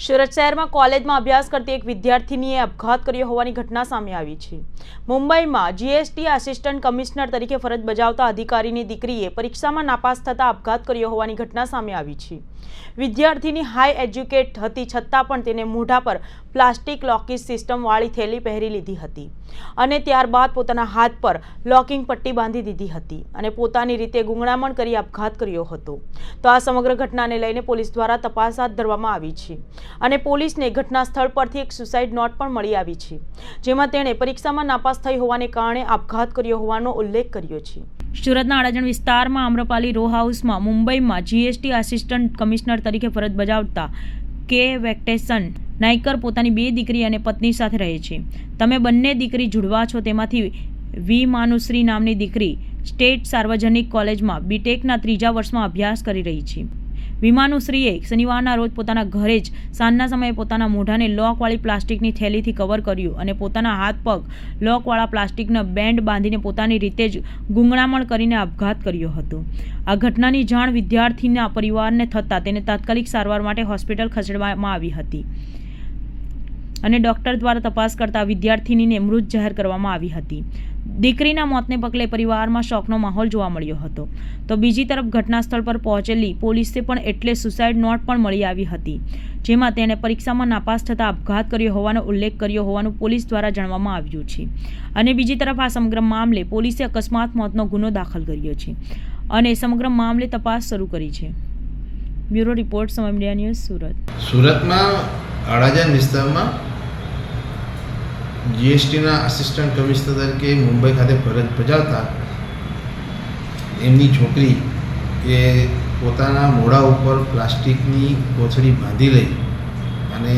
સુરત શહેરમાં કોલેજમાં અભ્યાસ કરતી એક વિદ્યાર્થીનીએ આપઘાત કર્યો હોવાની ઘટના સામે આવી છે. મુંબઈમાં જીએસટી આસિસ્ટન્ટ કમિશનર તરીકે ફરજ બજાવતા અધિકારીની દીકરીએ પરીક્ષામાં નાપાસ થતા આપઘાત કર્યો હોવાની ઘટના સામે આવી છે. વિદ્યાર્થીની હાઈ એજ્યુકેટ હતી છતાં પણ તેને મોઢા પર પ્લાસ્ટિક લોકિંગ સિસ્ટમવાળી થેલી પહેરી લીધી હતી અને ત્યારબાદ પોતાના હાથ પર લોકિંગ પટ્ટી બાંધી દીધી હતી અને પોતાની રીતે ગુંગળામણ કરી આપઘાત કર્યો હતો. તો આ સમગ્ર ઘટનાને લઈને પોલીસ દ્વારા તપાસ હાથ ધરવામાં આવી છે અને પોલીસને ઘટના સ્થળ પરથી એક સુસાઇડ નોટ પણ મળી આવી છે, જેમાં તેણે પરીક્ષામાં નાપાસ થઈ હોવાને કારણે આપઘાત કર્યો હોવાનો ઉલ્લેખ કર્યો છે. સુરતના અડાજણ વિસ્તારમાં આમ્રપાલી રો હાઉસમાં મુંબઈમાં જીએસટી આસિસ્ટન્ટ કમિશનર તરીકે ફરજ બજાવતા કે વેક્ટેશન નાયકર પોતાની બે દીકરી અને પત્ની સાથે રહે છે. તમે બંને દીકરી જુડવા છો તેમાંથી વી માનુશ્રી નામની દીકરી સ્ટેટ સાર્વજનિક કોલેજમાં બીટેકના ત્રીજા વર્ષમાં અભ્યાસ કરી રહી છે. વિમાનુશ્રીએ શનિવારના રોજ પોતાના ઘરે જ સાંજના સમયે પોતાના મોઢાને લોકવાળી પ્લાસ્ટિકની થેલીથી કવર કર્યું અને પોતાના હાથ પગ લોકવાળા પ્લાસ્ટિકના બેન્ડ બાંધીને પોતાની રીતે જ ગુંગળામણ કરીને આપઘાત કર્યો હતો. આ ઘટનાની જાણ વિદ્યાર્થીના પરિવારને થતાં તેને તાત્કાલિક સારવાર માટે હોસ્પિટલ ખસેડવામાં આવી હતી અને ડોક્ટર દ્વારા તપાસ કરતા વિદ્યાર્થિનીને મૃત જાહેર કરવામાં આવી હતી. દીકરીના મોતને પગલે પરિવારમાં શોકનો માહોલ જોવા મળ્યો હતો. તો બીજી તરફ ઘટના સ્થળ પર પહોંચેલી પોલીસે પણ એટલે સુસાઇડ નોટ પણ મળી આવી હતી, જેમાં તેણે પરીક્ષામાં નાપાસ થતાં આપઘાત કર્યો હોવાનો ઉલ્લેખ કર્યો હોવાનું પોલીસ દ્વારા જાણવામાં આવ્યું છે. અને બીજી તરફ આ સમગ્ર મામલે પોલીસે અકસ્માત મોતનો ગુનો દાખલ કર્યો છે અને સમગ્ર મામલે તપાસ શરૂ કરી છે. બ્યુરો રિપોર્ટ સમય મીડિયા ન્યૂઝ સુરત. સુરતમાં અડાજણ વિસ્તારમાં જીએસટીના આસિસ્ટન્ટ કમિશનર તરીકે મુંબઈ ખાતે ફરજ બજાવતા એમની છોકરી એ પોતાના મોઢા ઉપર પ્લાસ્ટિકની કોથળી બાંધી લઈ અને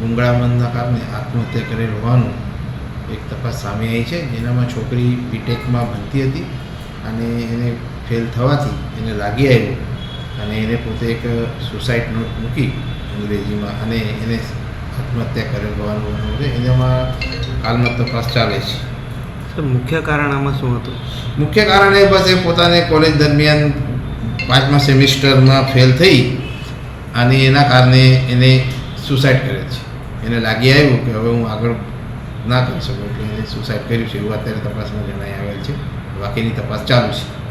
ગુંગળામણના કારણે આત્મહત્યા કરેલ હોવાનું એક તપાસ સામે આવી છે, જેનામાં છોકરી બીટેકમાં ભણતી હતી અને એને ફેલ થવાથી એને લાગી આવ્યું અને એને પોતે એક સુસાઇડ નોટ મૂકી અંગ્રેજીમાં અને એને આત્મહત્યા કરેલ હોવાનું છે. એનામાં હાલમાં તપાસ ચાલે છે. મુખ્ય કારણ આમાં શું હતું? મુખ્ય કારણ એ બસ એ પોતાને કોલેજ દરમિયાન પાંચમા સેમિસ્ટરમાં ફેલ થઈ અને એના કારણે એને સુસાઇડ કરે છે. એને લાગી આવ્યું કે હવે હું આગળ ના કરી શકું એટલે એને સુસાઇડ કર્યું છે એવું અત્યારે તપાસમાં જણાઈ આવેલ છે. બાકીની તપાસ ચાલુ છે.